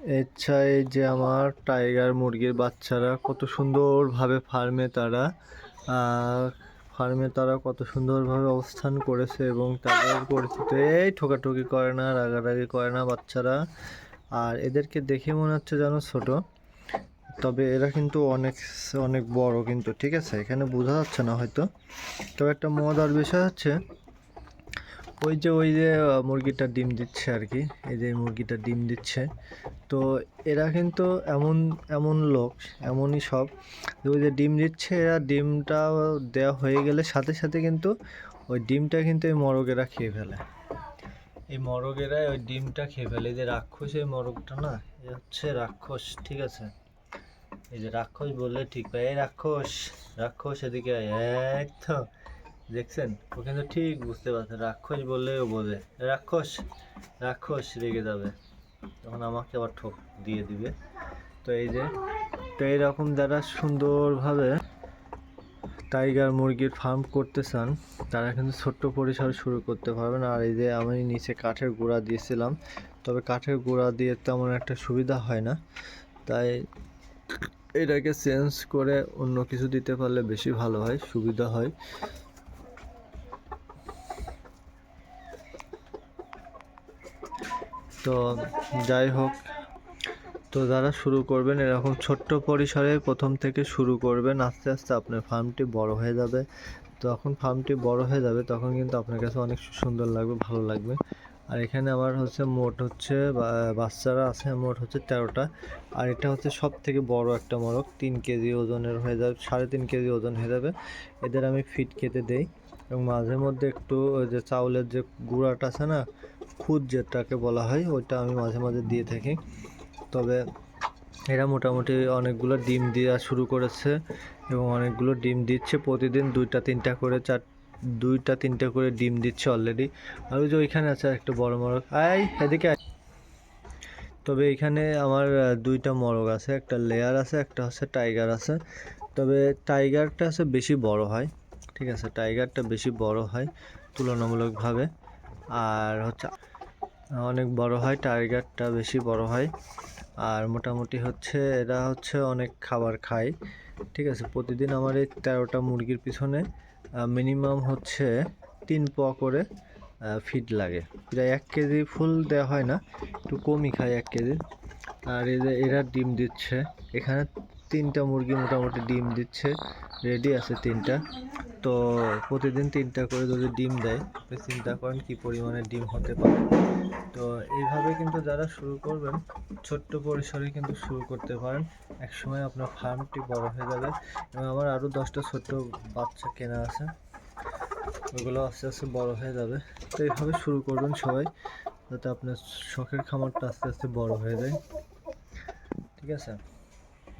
আচ্ছা এই যে আমার টাইগার মুরগির বাচ্চারা কত সুন্দরভাবে ফার্মে তারা ফার্মে তারা কত সুন্দরভাবে অবস্থান করেছে এবং তাদের পরিচিত এই ঠোকাঠুকি করে না, রাগারাগি করে না বাচ্চারা। আর এদেরকে দেখে মনে হচ্ছে যেন ছোট, তবে এরা কিন্তু অনেক অনেক বড় কিন্তু, ঠিক আছে? এখানে বোঝা যাচ্ছে না হয়তো। তবে একটা মজার বিষয় হচ্ছে ওই যে ওই যে মুরগিটা ডিম দিচ্ছে আর কি এই যে মুরগিটা ডিম দিচ্ছে। তো এরা কিন্তু এমন এমন লোক, এমনই সব। ওই যে ডিম দিচ্ছে, এরা ডিমটা দেওয়া হয়ে গেলে সাথে সাথে কিন্তু ওই ডিমটা কিন্তু এই মরগেরা খেয়ে ফেলে। এই মরগেরা ওই ডিমটা খেয়ে ফেলে। এই যে রাক্ষস, এই মরগটা না, এ হচ্ছে রাক্ষস, ঠিক আছে? এই যে রাক্ষস বললে ঠিক পাই এই রাক্ষস রাক্ষস এদিকে। এই তো দেখছেন? ও কিন্তু ঠিক বুঝতে পারছে রাক্ষস বললে ও বোঝে। রাক্ষস রাক্ষস রেগে যাবে। তখন আমাকে আবার ঠোক দিয়ে দিবে। তো এই যে, তো এইরকম যারা সুন্দরভাবে টাইগার মুরগির ফার্ম করতে চান, তারা কিন্তু ছোট্ট পরিসরে শুরু করতে পারবেন। আর এই যে আমি নিচে কাঠের গুঁড়া দিয়েছিলাম, তবে কাঠের গুঁড়া দিয়ে তেমন একটা সুবিধা হয় না। তাই এটাকে চেঞ্জ করে অন্য কিছু দিতে পারলে বেশি ভালো হয়, সুবিধা হয়। তো যাই হোক, তো যারা শুরু করবেন, এরকম ছোট্ট পরিসরে প্রথম থেকে শুরু করবেন, আস্তে আস্তে আপনার ফার্মটি বড় হয়ে যাবে। যখন ফার্মটি বড় হয়ে যাবে, তখন কিন্তু আপনার কাছে অনেক সুন্দর লাগবে, ভালো লাগবে। আর এখানে আমার হচ্ছে মোট হচ্ছে বাচ্চারা আছে, মোট হচ্ছে তেরোটা। আর এটা হচ্ছে সব থেকে বড় একটা মোরগ, তিন কেজি ওজনের হয়ে যাবে, সাড়ে তিন কেজি ওজন হয়ে যাবে। এদের আমি ফিট খেতে দেই। এবং মাঝে মধ্যে একটু ওই যে চাউলের যে গুঁড়াটা আছে না খুদ যেটাকে বলা হয়, ওইটা আমি মাঝে মাঝে দিয়ে থাকি। তবে এরা মোটামুটি অনেকগুলো ডিম দেওয়া শুরু করেছে এবং অনেকগুলো ডিম দিচ্ছে প্রতিদিন দুইটা, তিনটা করে, চার, দুইটা, তিনটা করে ডিম দিচ্ছে অলরেডি আর ওই যে ওইখানে আছে একটা বড় মোরগ। আয় এদিকে। তবে এখানে আমার দুইটা মোরগ আছে, একটা লেয়ার আছে, একটা হচ্ছে টাইগার আছে। তবে টাইগারটা হচ্ছে বেশি বড় হয়, ঠিক আছে? টাইগারটা বেশি বড় হয় তুলনামূলকভাবে। আর হচ্ছে অনেক বড় হয় টাইগারটা বেশি বড় হয়। আর মোটামুটি হচ্ছে এরা হচ্ছে অনেক খাবার খায়, ঠিক আছে? প্রতিদিন আমার এই তেরোটা মুরগির পিছনে মিনিমাম হচ্ছে তিন প করে ফিড লাগে। প্রায় এক কেজি ফুল দেওয়া হয় না, একটু কমই খায় এক কেজি। আর যে এরা ডিম দিচ্ছে। এখানে তিনটা মুরগি মোটামুটি ডিম দিচ্ছে। রেডি আছে তিনটা। তো প্রতিদিন তিনটা করে যদি ডিম দেয় আপনি চিন্তা করেন কি পরিমাণে ডিম হতে পারে। তো এইভাবে কিন্তু যারা শুরু করবেন, ছোট্ট পরিসরে কিন্তু শুরু করতে পারেন। একসময় আপনার ফার্মটি বড় হয়ে যাবে। এবং আমার আরও দশটা ছোট্ট বাচ্চা কেনা আছে। ওগুলো আস্তে আস্তে বড় হয়ে যাবে। তো এইভাবে শুরু করবেন সবাই। যাতে আপনার শখের খামারটা আস্তে আস্তে বড় হয়ে যায়। ঠিক আছে?